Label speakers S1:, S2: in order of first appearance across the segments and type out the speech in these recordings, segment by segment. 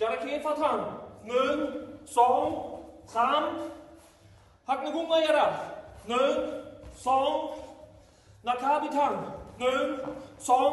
S1: จระเข้ฟ้าทางหนึ่งสองสามหักนกุ้งไงอะระหนึ่งสองนาคาพิทังหนึ่งสอง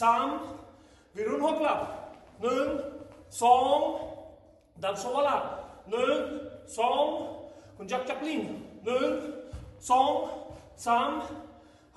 S1: สามวิรุณหกลับหนึ่งสองดันโซวาลาหนึ่งสองคุณจักจักลินหนึ่งสองสาม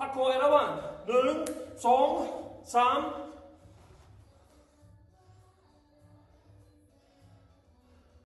S1: ฮักโคเอราวันหนึ่งสองสาม